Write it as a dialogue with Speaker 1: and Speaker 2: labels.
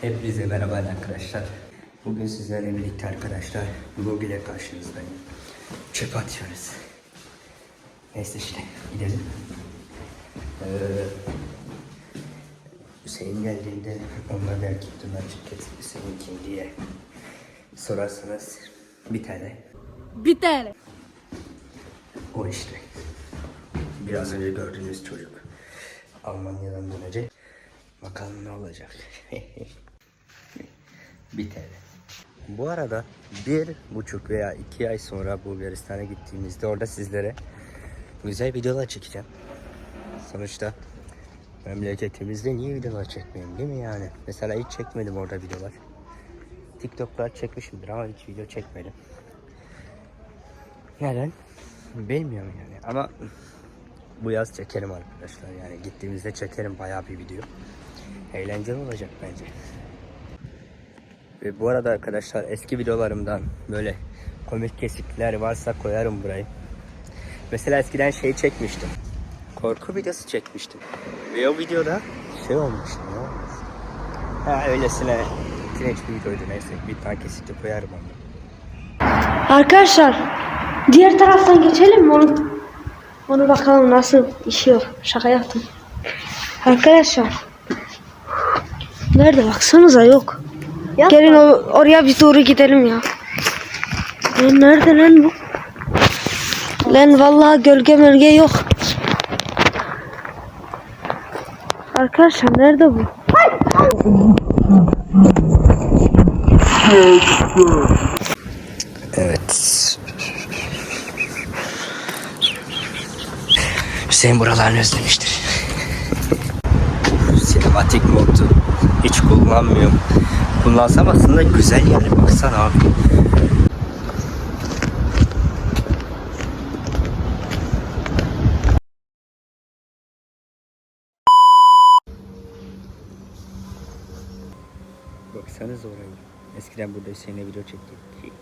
Speaker 1: Hepinize merhaba arkadaşlar. Bugün sizlerle birlikte arkadaşlar vlog ile karşınızdayım. Çöp atıyoruz. Neyse işte gidelim. Ee, Hüseyin geldiğinde onlar belki bunlar şirket Hüseyin kim diye sorarsanız bir tane
Speaker 2: Bir tane.
Speaker 1: o işte. Biraz önce gördüğünüz çocuk. Almanya'dan dönecek. Bakalım ne olacak. TL. Bu arada bir buçuk veya iki ay sonra Bulgaristan'a gittiğimizde orada sizlere güzel videolar çekeceğim. Sonuçta memleketimizde niye videolar çekmeyeyim değil mi yani? Mesela hiç çekmedim orada videolar. TikTok'lar çekmişimdir ama hiç video çekmedim. Neden? Bilmiyorum yani ama bu yaz çekerim arkadaşlar yani gittiğimizde çekerim bayağı bir video. Eğlenceli olacak bence. Ve bu arada arkadaşlar eski videolarımdan böyle komik kesitler varsa koyarım burayı. Mesela eskiden şey çekmiştim. Korku videosu çekmiştim. Ve o videoda şey olmuştu olmuş? Ha öylesine kireç bir videoydu neyse bir tane kesiti koyarım onu.
Speaker 2: Arkadaşlar diğer taraftan geçelim mi onu? Onu bakalım nasıl işiyor. Şaka yaptım. Arkadaşlar. Nerede baksanıza yok. Gelin o, oraya bir doğru gidelim ya. Lan nerede lan bu? Lan vallahi gölge mölge yok. Arkadaşlar nerede bu?
Speaker 1: Evet. Hüseyin buralarını özlemiştir. Sinematik modu hiç kullanmıyorum. Kullansam aslında güzel yani baksana abi. Baksanız orayı. Eskiden burada Hüseyin'le video çektik.